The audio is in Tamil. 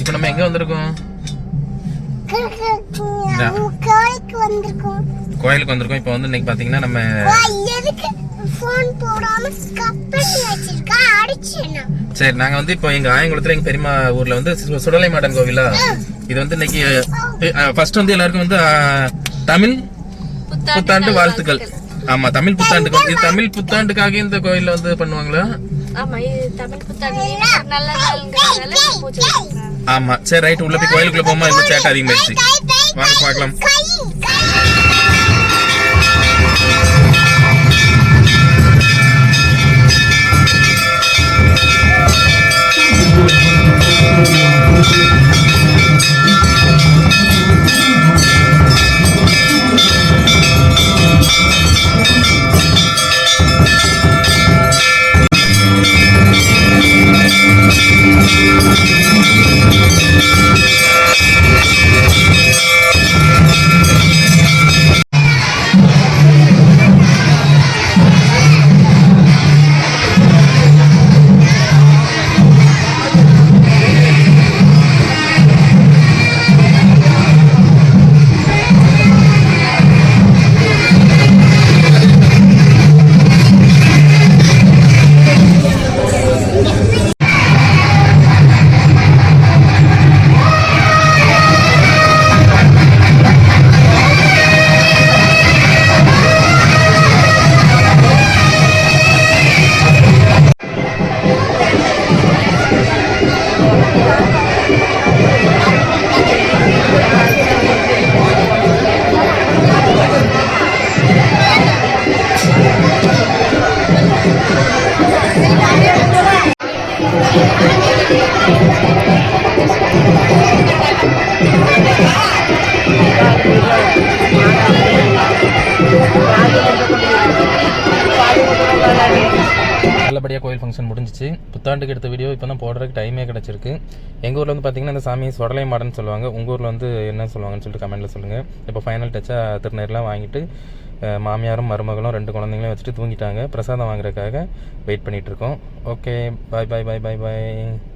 இப்போ நம்ம எங்க வந்திருக்கோம். கோயிலுக்கு வந்திருக்கோம். கோயிலுக்கு வந்திருக்கோம். இப்போ வந்து இன்னைக்கு பாத்தீங்கன்னா நம்ம சரி நாங்க வந்து இப்போ எங்க ஆயங்குளத்துல எங்க பெரியம்மா ஊர்ல வந்து சுடலை மாடன் கோவிலா? இது வந்து இன்னைக்கு ஃபர்ஸ்ட் வந்து எல்லாருக்கும் வந்து தமிழ் புத்தாண்டு வாழ்த்துக்கள். ஆமா தமிழ் புத்தாண்டுக்கு இது தமிழ் புத்தாண்டுக்காக இந்த கோயில்ல வந்து பண்ணுவாங்களா? ஆமா இது தமிழ் புத்தாண்டு நல்ல நாளுங்கிறதுனால பூஜை பண்றாங்க. ஆமா சரி ரைட் உள்ள போய் கோயிலுக்குள்ள போமா இந்த சேட்டை அதிகமாயிருச்சு வாங்க பார்க்கலாம். நல்லபடியாக கோயில் ஃபங்க்ஷன் முடிஞ்சிச்சு. புத்தாண்டுக்கு எடுத்த வீடியோ இப்போ தான் போடுறதுக்கு டைமே கிடச்சிருக்கு. எங்கள் ஊரில் வந்து பார்த்திங்கன்னா இந்த சாமி சொடலை மாடன்னு சொல்லுவாங்க. உங்கள் ஊரில் வந்து என்ன சொல்லுவாங்கன்னு சொல்லிட்டு கமெண்ட்டில் சொல்லுங்கள் இப்போ ஃபைனல் டச்சாக திருநெல்லாம் வாங்கிட்டு மாமியாரும் மருமகளும் ரெண்டு குழந்தைங்களையும் வச்சுட்டு தூங்கிட்டாங்க. பிரசாதம் வாங்குறதுக்காக வெயிட் பண்ணிகிட்ருக்கோம் ஓகே பாய் பாய் பாய் பாய் பாய்